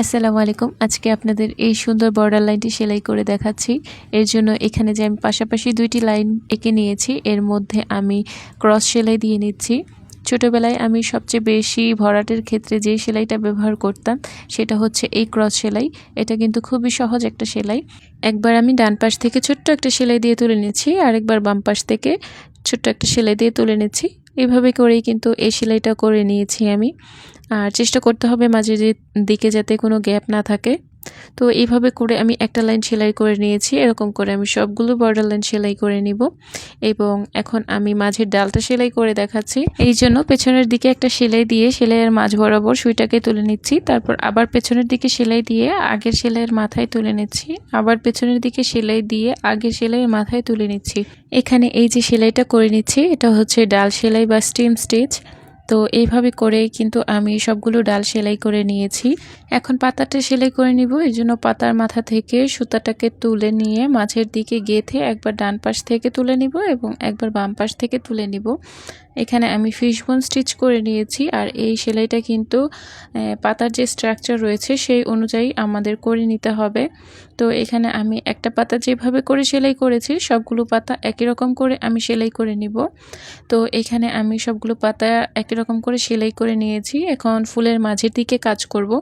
আসসালামু আলাইকুম। আজকে আপনাদের এই সুন্দর বর্ডার লাইনটি সেলাই করে দেখাচ্ছি। এর জন্য এখানে যে আমি পাশাপাশি দুইটি লাইন এঁকে নিয়েছি, এর মধ্যে আমি ক্রস সেলাই দিয়ে নিচ্ছি। ছোটোবেলায় আমি সবচেয়ে বেশি ভরাটের ক্ষেত্রে যে সেলাইটা ব্যবহার করতাম, সেটা হচ্ছে এই ক্রস সেলাই। এটা কিন্তু খুবই সহজ একটা সেলাই। একবার আমি ডান পাশ থেকে ছোট্ট একটা সেলাই দিয়ে তুলে নিচ্ছি, আরেকবার বাম পাশ থেকে ছোট্ট একটা সেলাই দিয়ে তুলে নিচ্ছি। এভাবে করেই কিন্তু এই সেলাইটা করে নিয়েছি আমি। আর চেষ্টা করতে হবে মাঝে দিকে যাতে কোনো গ্যাপ না থাকে। তো এইভাবে করে আমি একটা লাইন সেলাই করে নিয়েছি। এরকম করে আমি সবগুলো বর্ডার লাইন সেলাই করে নিব এবং এখন আমি মাঝের ডালটা সেলাই করে দেখাচ্ছি। এই জন্য পেছনের দিকে একটা সেলাই দিয়ে সেলাইয়ের মাঝ বরাবর সুইটাকে তুলে নিচ্ছি। তারপর আবার পেছনের দিকে সেলাই দিয়ে আগের সেলাইয়ের মাথায় তুলে নিচ্ছি। আবার পেছনের দিকে সেলাই দিয়ে আগের সেলাইয়ের মাথায় তুলে নিচ্ছি। এখানে এই যে সেলাইটা করে নিচ্ছি, এটা হচ্ছে ডাল সেলাই বা স্টিম স্টিচ তো এইভাবে করে কিন্তু আমি সবগুলো ডাল সেলাই করে নিয়েছি। এখন পাতাটা সেলাই করে নিব। এই জন্য পাতার মাথা থেকে সুতাটাকে তুলে নিয়ে মাঝের দিকে গেঁথে একবার ডান পাশ থেকে তুলে নিব এবং একবার বাম পাশ থেকে তুলে নিব। এখানে আমি ফিশবোন স্টিচ করে নিয়েছি আর এই সেলাইটা কিন্তু পাতার যে স্ট্রাকচার রয়েছে সেই অনুযায়ী আমাদের করে নিতে হবে। তো এখানে আমি একটা পাতা যেভাবে করে সেলাই করেছি, সবগুলো পাতা একই রকম করে আমি সেলাই করে নিব। তো এখানে আমি সবগুলো পাতা একই রকম করে সেলাই করে নিয়েছি। এখন ফুলের মাঝের দিকে কাজ করব।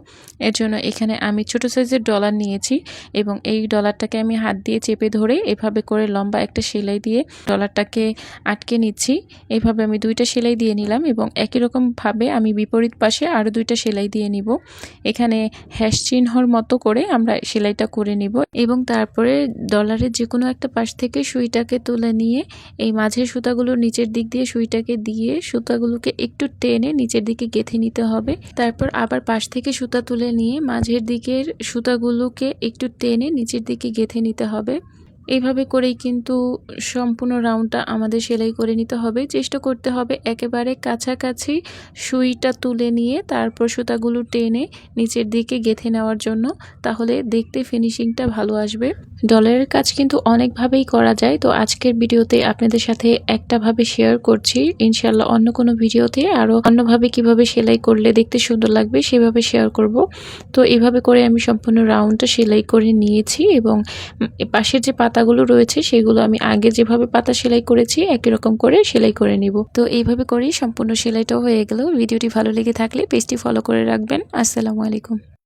এর জন্য এখানে আমি ছোট সাইজের ডলার নিয়েছি এবং এই ডলারটাকে আমি হাত দিয়ে চেপে ধরে এভাবে করে লম্বা একটা সেলাই দিয়ে ডলারটাকে আটকে নিচ্ছি। এভাবে আমি দুইটা সেলাই দিয়ে নিলাম এবং একই রকমভাবে আমি বিপরীত পাশে আরও দুইটা সেলাই দিয়ে নিব। এখানে হ্যাশ চিহ্নর মতো করে আমরা সেলাইটা করে নিব এবং তারপরে ডলারের যে কোনো একটা পাশ থেকে সুইটাকে তুলে নিয়ে এই মাঝের সুতাগুলো নিচের দিক দিয়ে সুইটাকে দিয়ে সুতাগুলোকে একটু টেনে নিচের দিকে গেঁথে নিতে হবে। তারপর আবার পাশ থেকে সুতা তুলে নিয়ে মাঝের দিকের সুতাগুলোকে একটু টেনে নিচের দিকে গেঁথে নিতে হবে। এইভাবে করেই কিন্তু সম্পূর্ণ রাউন্ডটা আমাদের সেলাই করে নিতে হবে। চেষ্টা করতে হবে একেবারে কাছাকাছি সুইটা তুলে নিয়ে তারপর সুতাগুলো টেনে নিচের দিকে গেঁথে নেওয়ার জন্য, তাহলে দেখতে ফিনিশিংটা ভালো আসবে। ডলারের কাজ কিন্তু অনেকভাবেই করা যায়। তো আজকের ভিডিওতে আপনাদের সাথে একটাভাবে শেয়ার করছি। ইনশাল্লাহ অন্য কোনো ভিডিওতে আরও অন্যভাবে কীভাবে সেলাই করলে দেখতে সুন্দর লাগবে সেভাবে শেয়ার করব। তো এভাবে করে আমি সম্পূর্ণ রাউন্ডটা সেলাই করে নিয়েছি এবং পাশের যে পাতাগুলো রয়েছে, সেগুলো আমি আগে যেভাবে পাতা সেলাই করেছি, একই রকম করে সেলাই করে নিব। তো এইভাবে করেই সম্পূর্ণ সেলাইটাও হয়ে গেল। ভিডিওটি ভালো লেগে থাকলে পেজটি ফলো করে রাখবেন। আসসালামু আলাইকুম।